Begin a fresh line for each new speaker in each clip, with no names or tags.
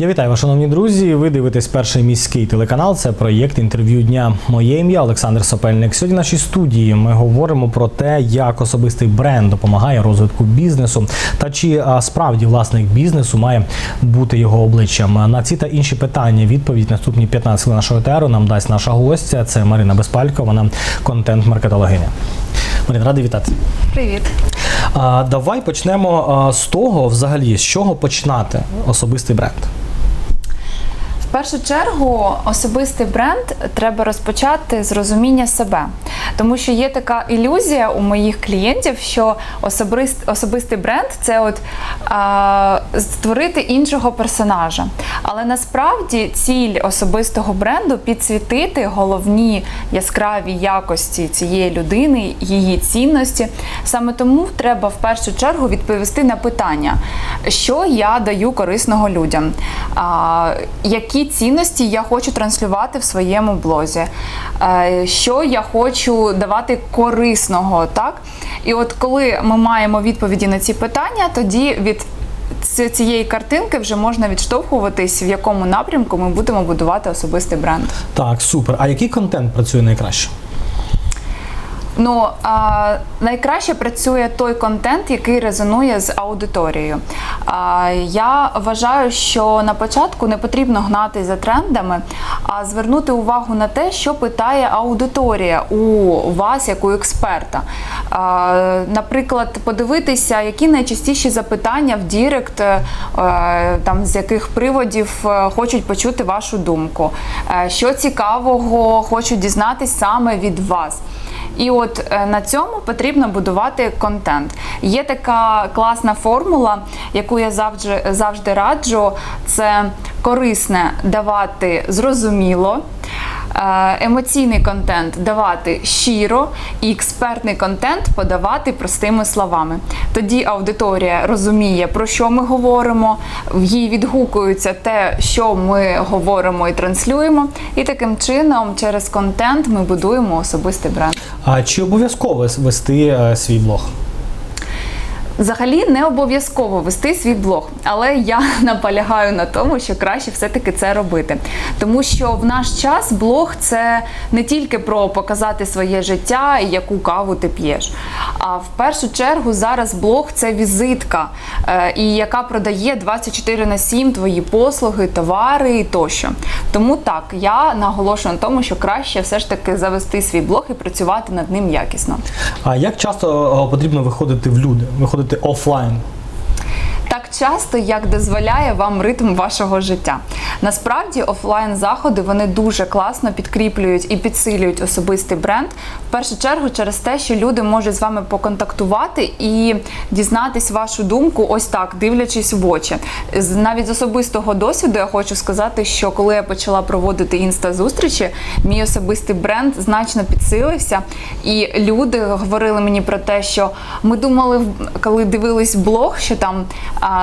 Я вітаю вас, шановні друзі. Ви дивитесь перший міський телеканал. Це проєкт інтерв'ю дня. Моє ім'я Олександр Сопельник. Сьогодні в нашій студії ми говоримо про те, як особистий бренд допомагає розвитку бізнесу, та чи справді власник бізнесу має бути його обличчям. На ці та інші питання відповідь наступні 15 хвилин нашого етеру нам дасть наша гостя. Це Марина Безпалько. Вона контент-маркетологиня. Марина, радий вітати.
Привіт.
А, давай почнемо з того, взагалі, з чого починати особистий бренд.
В першу чергу особистий бренд треба розпочати з розуміння себе, тому що є така ілюзія у моїх клієнтів, що особист, особистий бренд це от а, створити іншого персонажа. Але насправді ціль особистого бренду підсвітити головні яскраві якості цієї людини, її цінності. Саме тому треба в першу чергу відповісти на питання, що я даю корисного людям, а, які цінності я хочу транслювати в своєму блозі, е, що я хочу давати корисного. Так? І от коли ми маємо відповіді на ці питання, тоді від цієї картинки вже можна відштовхуватись, в якому напрямку ми будемо будувати особистий бренд.
Так, супер. А який контент працює найкраще?
Ну а, найкраще працює той контент, який резонує з аудиторією. А, я вважаю, що на початку не потрібно гнати за трендами, а звернути увагу на те, що питає аудиторія у вас, як у експерта. А, наприклад, подивитися, які найчастіші запитання в Дірект, е, там з яких приводів е, хочуть почути вашу думку, Е, що цікавого хочуть дізнатись саме від вас. І от е, на цьому потрібно будувати контент. Є така класна формула, яку я завжди, завжди раджу: це корисне давати зрозуміло. Е, Емоційний контент давати щиро і експертний контент подавати простими словами. Тоді аудиторія розуміє, про що ми говоримо, в їй відгукується те, що ми говоримо і транслюємо. І таким чином, через контент ми будуємо особистий бренд.
А чи обов'язково вести е, свій блог?
Взагалі не обов'язково вести свій блог, але я наполягаю на тому, що краще все-таки це робити. Тому що в наш час блог це не тільки про показати своє життя і яку каву ти п'єш. А в першу чергу зараз блог це візитка, е, і яка продає 24 на 7 твої послуги, товари і тощо. Тому так, я наголошую на тому, що краще все ж таки завести свій блог і працювати над ним якісно.
А як часто е, потрібно виходити в люди, виходити офлайн?
Часто, як дозволяє вам ритм вашого життя. Насправді офлайн заходи вони дуже класно підкріплюють і підсилюють особистий бренд. В першу чергу через те, що люди можуть з вами поконтактувати і дізнатись вашу думку, ось так, дивлячись в очі. Навіть з особистого досвіду я хочу сказати, що коли я почала проводити інста-зустрічі, мій особистий бренд значно підсилився, і люди говорили мені про те, що ми думали, коли дивились блог, що там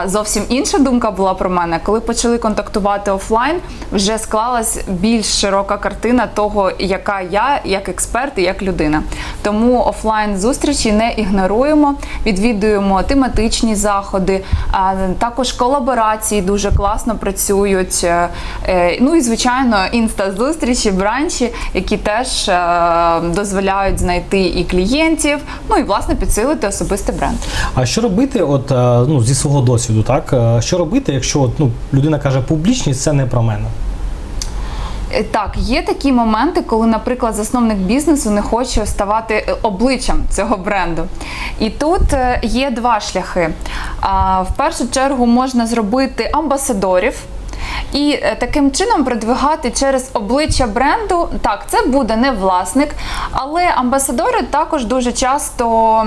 зовсім інша думка була про мене. Коли почали контактувати офлайн, вже склалась більш широка картина того, яка я як експерт і як людина. Тому офлайн зустрічі не ігноруємо, відвідуємо тематичні заходи, також колаборації дуже класно працюють. Е, е, Ну і звичайно, інста-зустрічі, бранчі, які теж е, дозволяють знайти і клієнтів, ну і власне підсилити особистий бренд.
А що робити, от ну зі свого досвіду, так е, що робити, якщо ну людина каже, публічність це не про мене?
Е, Так, є такі моменти, коли, наприклад, засновник бізнесу не хоче ставати е, обличчям цього бренду. І тут є два шляхи. В першу чергу можна зробити амбасадорів. І таким чином продвигати через обличчя бренду. Так, це буде не власник, але амбасадори також дуже часто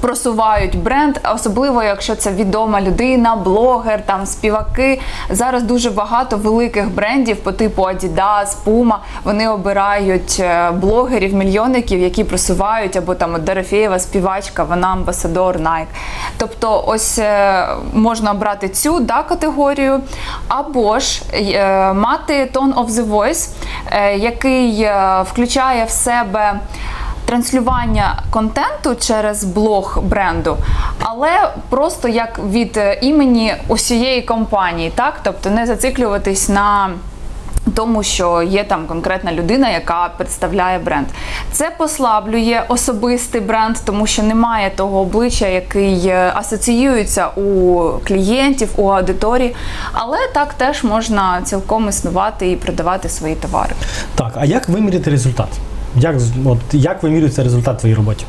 просувають бренд, особливо якщо це відома людина, блогер, там співаки. Зараз дуже багато великих брендів по типу Adidas, Puma, Вони обирають е, блогерів, мільйонників, які просувають, або там Дорофєєва співачка, вона амбасадор Nike. Тобто, ось е, можна обрати цю да, категорію, або ж е, мати Tone of the Voice, який включає в себе транслювання контенту через блог бренду, але просто як від е, імені усієї компанії, так тобто не зациклюватись на тому, що є там конкретна людина, яка представляє бренд. Це послаблює особистий бренд, тому що немає того обличчя, який е, асоціюється у клієнтів, у аудиторії. Але так теж можна цілком існувати і продавати свої товари.
Так, а як виміряти результат? Як, от, як вимірюється результат твоїй роботі?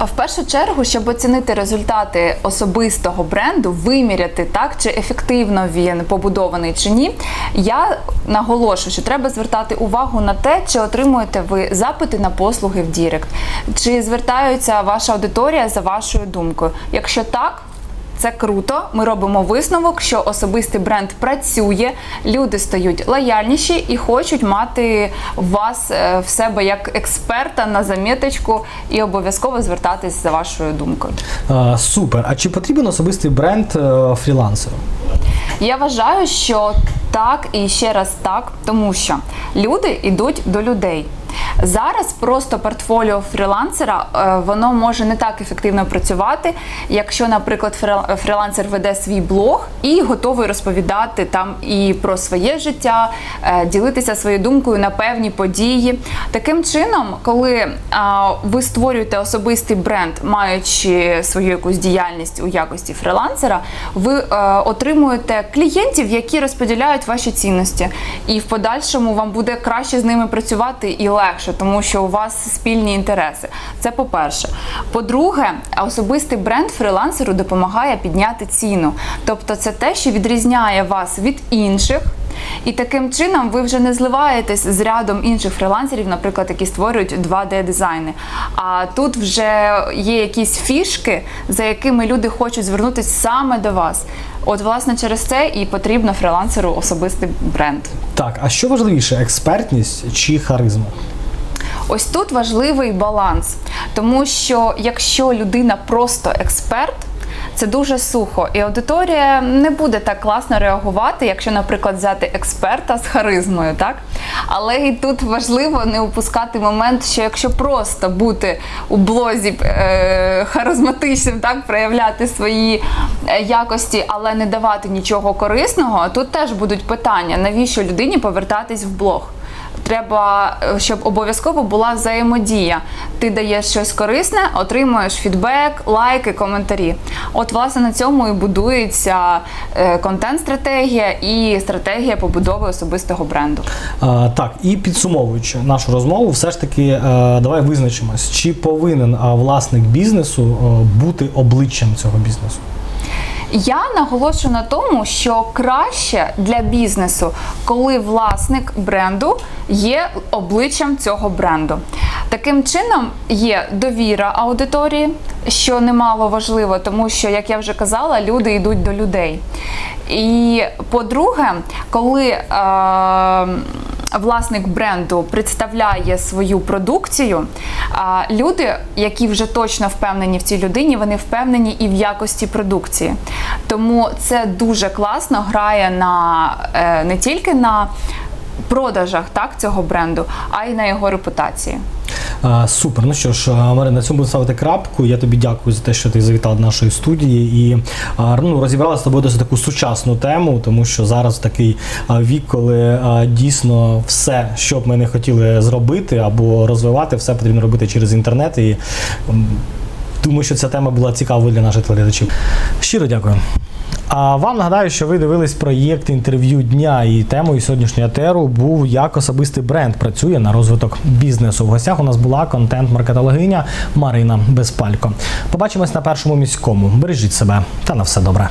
А в першу чергу, щоб оцінити результати особистого бренду, виміряти так чи ефективно він побудований чи ні, я наголошую, що треба звертати увагу на те, чи отримуєте ви запити на послуги в Дірект, чи звертаються ваша аудиторія за вашою думкою. Якщо так. Це круто. Ми робимо висновок, що особистий бренд працює, люди стають лояльніші і хочуть мати вас е, в себе як експерта на заміточку і обов'язково звертатись за вашою думкою.
Е, супер. А чи потрібен особистий бренд е, фрілансеру?
Я вважаю, що так і ще раз так, тому що люди йдуть до людей. Зараз просто портфоліо фрілансера е, воно може не так ефективно працювати, якщо, наприклад, фрілансер веде свій блог і готовий розповідати там і про своє життя, е, ділитися своєю думкою на певні події. Таким чином, коли ви створюєте особистий бренд, маючи свою якусь діяльність у якості фрілансера, ви е, отримуєте клієнтів, які розподіляють ваші цінності, і в подальшому вам буде краще з ними працювати і легше, тому що у вас спільні інтереси. Це по-перше. По-друге, особистий бренд фрілансеру допомагає підняти ціну. Тобто, це те, що відрізняє вас від інших. І таким чином ви вже не зливаєтесь з рядом інших фрілансерів, наприклад, які створюють 2D-дизайни. А тут вже є якісь фішки, за якими люди хочуть звернутися саме до вас. От, власне, через це і потрібно фрілансеру особистий бренд.
Так, а що важливіше, експертність чи харизма?
Ось тут важливий баланс, тому що якщо людина просто експерт. Це дуже сухо, і аудиторія не буде так класно реагувати, якщо, наприклад, взяти експерта з харизмою, так? Але і тут важливо не упускати момент, що якщо просто бути у блозі е, харизматичним, так проявляти свої е, якості, але не давати нічого корисного, тут теж будуть питання, навіщо людині повертатись в блог. Треба, е, щоб обов'язково була взаємодія. Ти даєш щось корисне, отримуєш фідбек, лайки, коментарі. От, власне, на цьому і будується е, контент-стратегія і стратегія побудови особистого бренду.
А, так, і підсумовуючи нашу розмову, все ж таки е, давай визначимось, чи повинен власник бізнесу бути обличчям цього бізнесу.
Я наголошую на тому, що краще для бізнесу, коли власник бренду є обличчям цього бренду. Таким чином є довіра аудиторії, що немало важливо, тому що, як я вже казала, люди йдуть до людей. І по-друге, коли е, власник бренду представляє свою продукцію, люди, які вже точно впевнені в цій людині, вони впевнені і в якості продукції. Тому це дуже класно грає на е, не тільки на продажах так, цього бренду, а й на його репутації.
Супер. Ну що ж, Марина, на цьому будемо ставити крапку. Я тобі дякую за те, що ти завітала до нашої студії і ну, розібрала з тобою досить таку сучасну тему, тому що зараз такий вік, коли дійсно все, що б ми не хотіли зробити або розвивати, все потрібно робити через інтернет. І думаю, що ця тема була цікавою для наших телеглядачів. Щиро дякую. А вам нагадаю, що ви дивились проєкт інтерв'ю дня, і темою сьогоднішнього етеру був як особистий бренд працює на розвиток бізнесу. В гостях у нас була контент-маркетологиня Марина Безпалько. Побачимось на першому міському. Бережіть себе та на все добре.